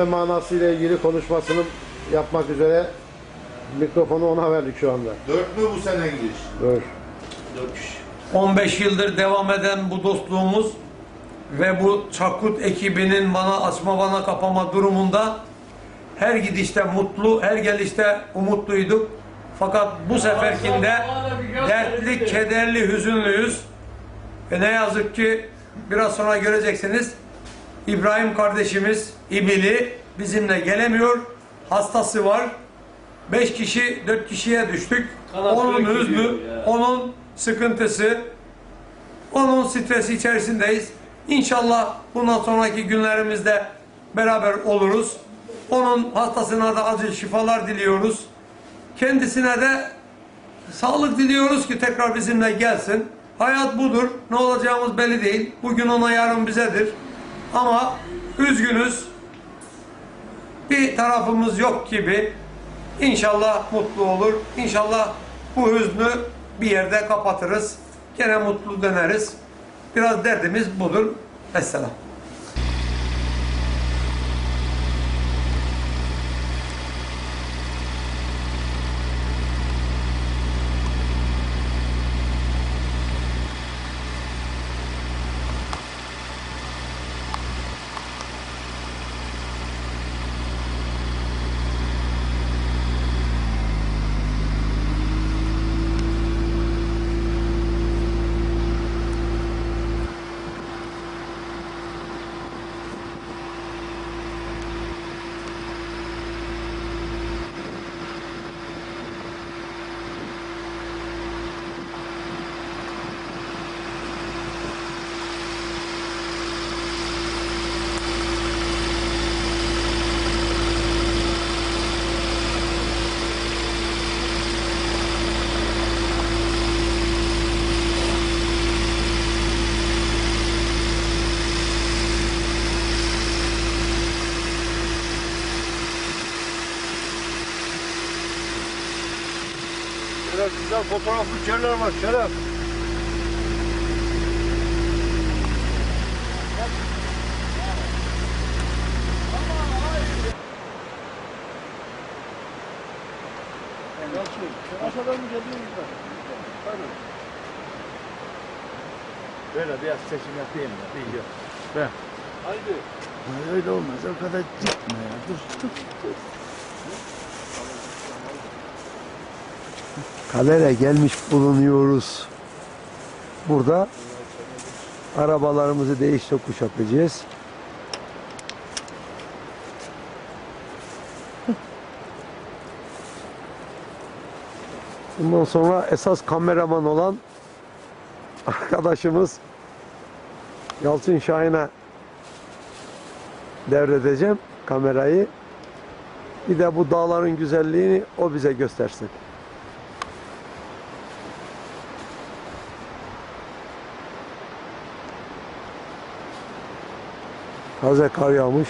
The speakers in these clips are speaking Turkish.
ve manasıyla ilgili konuşmasını yapmak üzere mikrofonu ona verdik şu anda. Dört mü bu sene gidiş? Dur. 15 yıldır devam eden bu dostluğumuz ve bu Çakut ekibinin bana açma bana kapama durumunda her gidişte mutlu, her gelişte umutluyduk. Fakat bu seferkinde dertli, kederli, hüzünlüyüz. Ve ne yazık ki biraz sonra göreceksiniz İbrahim kardeşimiz İbili bizimle gelemiyor. Hastası var. 5 kişi, 4 kişiye düştük. Onun hüznü, onun sıkıntısı, onun stresi içerisindeyiz. İnşallah bundan sonraki günlerimizde beraber oluruz. Onun hastasına da acil şifalar diliyoruz. Kendisine de sağlık diliyoruz ki tekrar bizimle gelsin. Hayat budur. Ne olacağımız belli değil. Bugün ona yarın bizedir. Ama üzgünüz. Bir tarafımız yok gibi. İnşallah mutlu olur. İnşallah bu hüznü bir yerde kapatırız. Gene mutlu döneriz. Biraz derdimiz budur. Vesselam. Şeref güzel fotoğraflı şeyler var Şeref. Aşağıdan mı geliyoruz da? Böyle biraz seçim yapayım da. Bir yok. Ben. Haydi. Öyle olmaz. O kadar gitme ya. Dur dur. Kalere gelmiş bulunuyoruz. Burada arabalarımızı değiş tokuş yapacağız. Bundan sonra esas kameraman olan arkadaşımız Yalçın Şahin'e devredeceğim kamerayı. Bir de bu dağların güzelliğini o bize göstersin. Taze kar yağmış.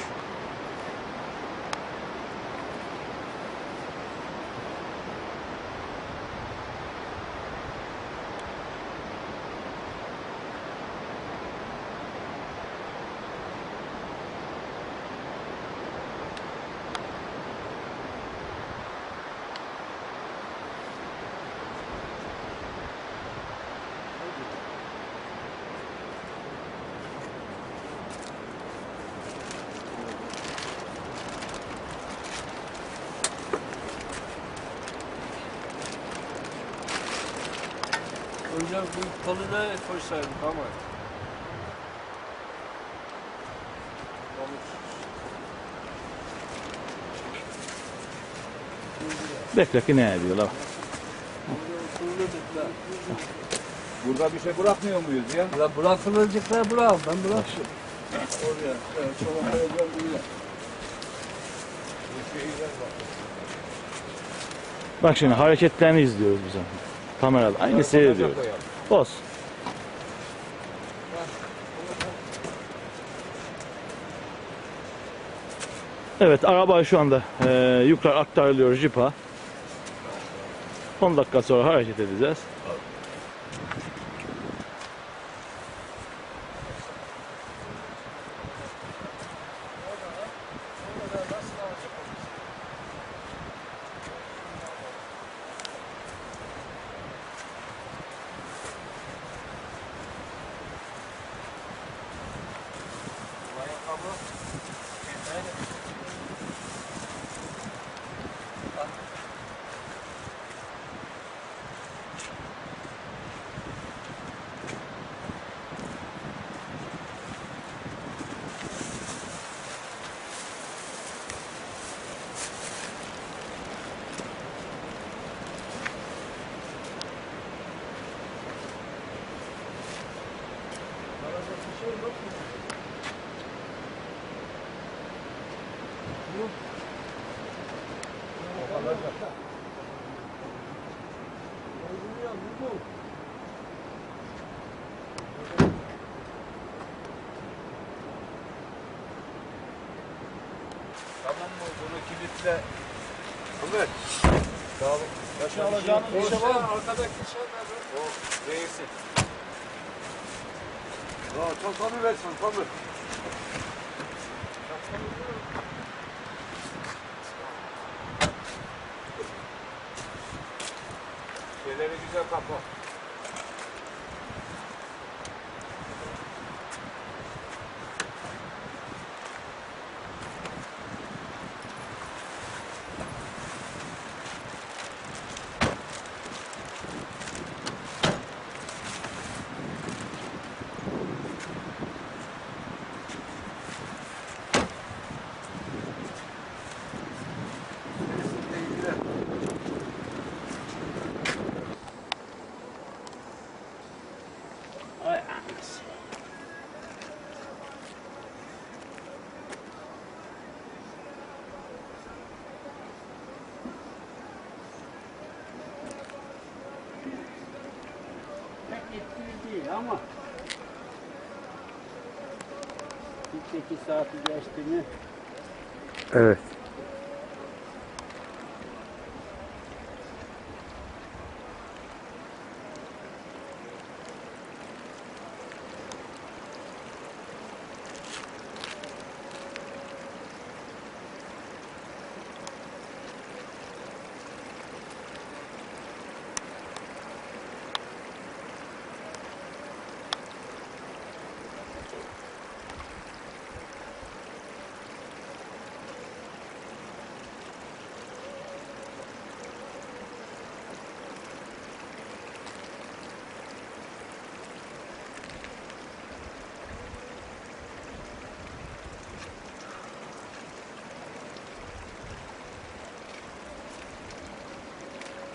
Hocam bu koluna koysaydık ama. Bekle ki ne da. Burada bir şey bırakmıyor muyuz ya? La bırakılacaklar bırak. Ben bırak. Oraya. Evet, sonra koyacağım buraya. Bak şimdi hareketlerini izliyoruz biz onu. Kamerada. Aynı seyrediyoruz. Olsun. Evet araba şu anda e, yukarı aktarılıyor jipa. 10 dakika sonra hareket edeceğiz. Tamam mı? Bunu kilitle. Ömer. Sağ olun. Şu alacağını bir şey var mı? Arkadaki şey nerede? O reisi. Ya çok tabi versin tabi. Şeyleri güzel kapa. Saati geçti mi Evet.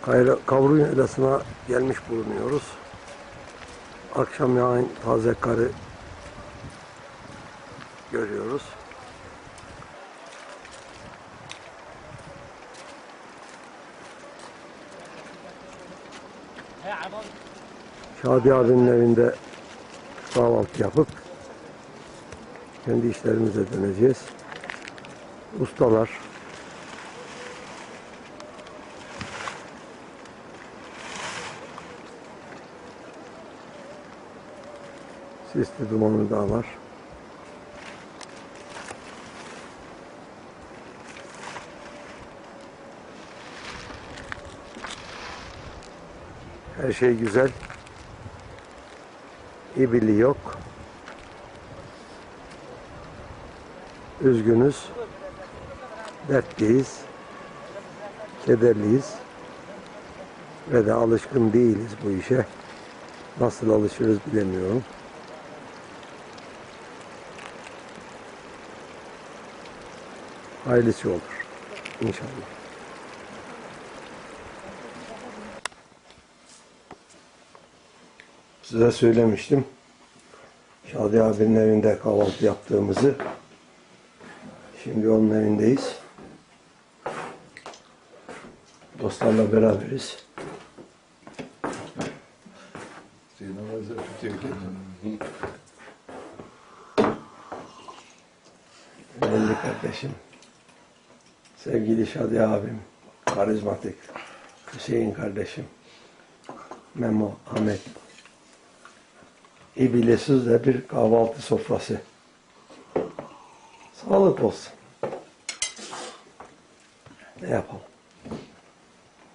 Kayra, Kavrun Yaylası'na gelmiş bulunuyoruz. Akşam yağan taze karı görüyoruz. Şadi abinin evinde kahvaltı yapıp kendi işlerimize döneceğiz. Ustalar, sisli dumanlı dağlar. Her şey güzel. İbili yok. Üzgünüz. Dertliyiz. Kederliyiz. Ve de alışkın değiliz bu işe. Nasıl alışırız bilemiyorum. Hayırlısı olur. İnşallah. Size söylemiştim. Şadi abinin evinde kahvaltı yaptığımızı. Şimdi onun evindeyiz. Dostlarla beraberiz. Belli kardeşim. Sevgili Şadi abim. Karizmatik. Hüseyin kardeşim. Memo, Ahmet. İbilesiz de bir kahvaltı sofrası. Sağlık olsun. Ne yapalım?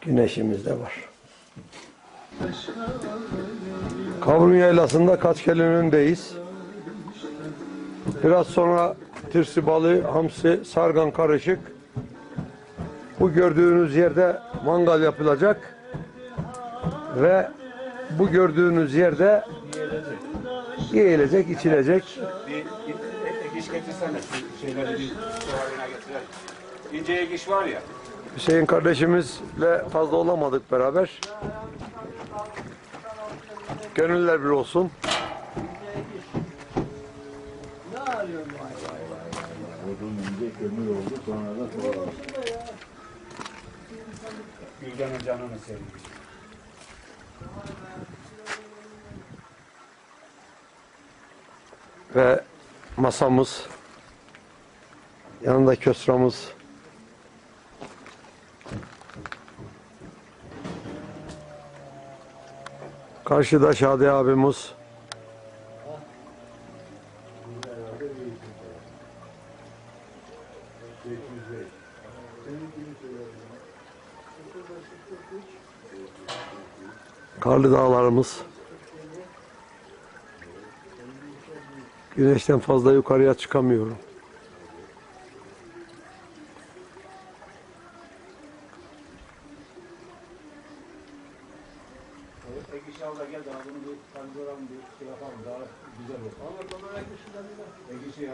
Güneşimiz de var. Kavrun Yaylası'nda Kaçkel'in önündeyiz. Biraz sonra tirsi balığı, hamsi, sargan karışık. Bu gördüğünüz yerde mangal yapılacak. Ve bu gördüğünüz yerde yiyilecek, içilecek. Bir ek iş getirsene. Şeyleri bir. İnce var ya. Hüseyin kardeşimizle fazla olamadık beraber. Gönüller bir olsun. Odun önce kömür oldu sonra da soğan. Gülden'in canını sevmiş. Ve masamız. Yanında köstramız. Karşıda Şadi abimiz. Karlı dağlarımız. Güneşten fazla yukarıya çıkamıyorum. Şey güzel olur. İşi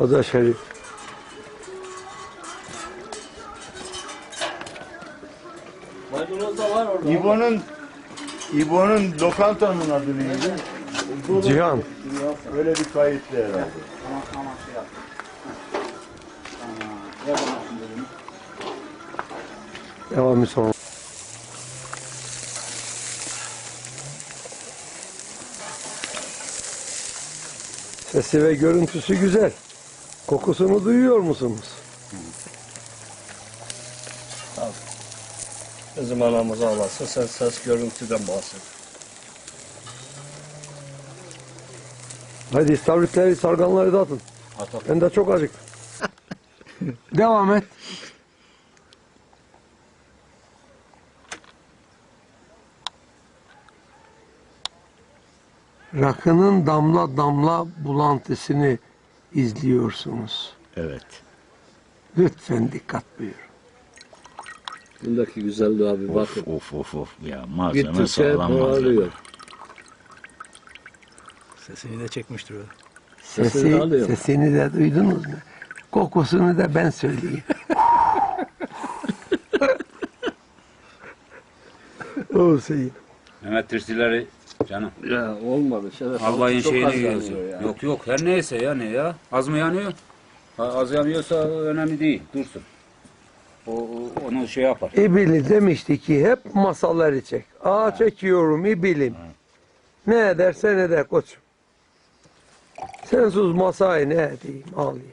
ya. Kaza Şerif. Maydanoz da var orada. İbo'nun İbo'nun lokantanın adı neydi? Cihan. Öyle bir kayıtlı herhalde. Tamam tamam şey yap. Tamam. Bunu. Devamı sonra. Sesi ve görüntüsü güzel. Kokusunu duyuyor musunuz? Bizim anamız ağlasın sen ses görüntüden bahset. Hadi istavritleri, sarganları da atın. Ben de çok acık. Devam et. Rakının damla damla bulantısını izliyorsunuz. Evet. Lütfen dikkat buyurun. Bundaki güzelliğe abi bakın. Of of of ya malzeme Gittikçe sağlam malzeme. Sesini de çekmiştir o. Sesi, Sesini alıyor. sesini de duydunuz mu? Kokusunu da ben söyleyeyim. o Hüseyin. Mehmet Tirsileri canım. Ya olmadı. Şeref Albayın çok şeyini az yanıyor yani. Yok yok her neyse ya ne ya. Az mı yanıyor? Ha, Az yanıyorsa önemli değil. Dursun. O, o- onu şey yapar. İbili demişti ki hep masalları çek. Aa çekiyorum İbilim. Ne edersen eder koçum. Sensiz masayı ne edeyim ağlayacağım.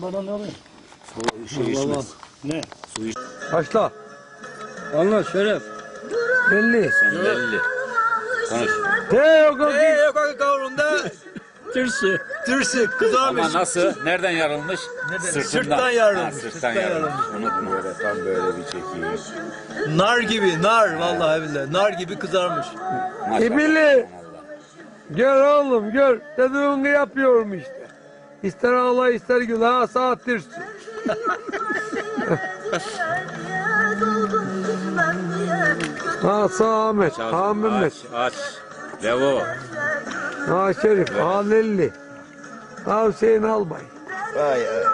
Bana ne oluyor? Şey içmez. Ne? Başla. Anla Şeref. Belli. Sen belli. Konuş. Hey yok yok. Tırsı. Tırsı Ama nasıl? Nereden yarılmış? Sırtından. Sırttan yarılmış, Ha, sırttan sırttan yarılmış. Unutma. Böyle tam böyle bir çekeyim. Nar gibi, nar vallahi billahi. Nar gibi kızarmış. Maşallah. İbili. Gör oğlum gör. Dediğini yapıyorum işte. İster ağla ister gül. Ha saattir. Ha sağ Ahmet. Ha Mehmet. Aç. Aç. Devo. Ha Şerif. Ha Lelli. Ha Hüseyin Albay.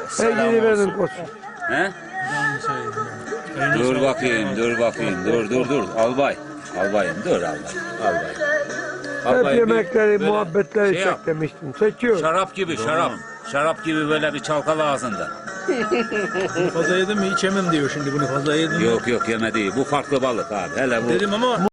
Sevgili benim koçum. He? Dur bakayım, dur bakayım, dur dur dur. Albay. Albayım, dur albay. Albay. Hep bir yemekleri, böyle muhabbetleri şey yap. çek demiştim. Çekiyorum. Şarap gibi, şarap. Şarap gibi böyle bir çalkala ağzında. Fazla yedim mi içemem diyor şimdi bunu fazla yedim mi? Yok yok yeme değil. Bu farklı balık abi. Hele bu. Dedim ama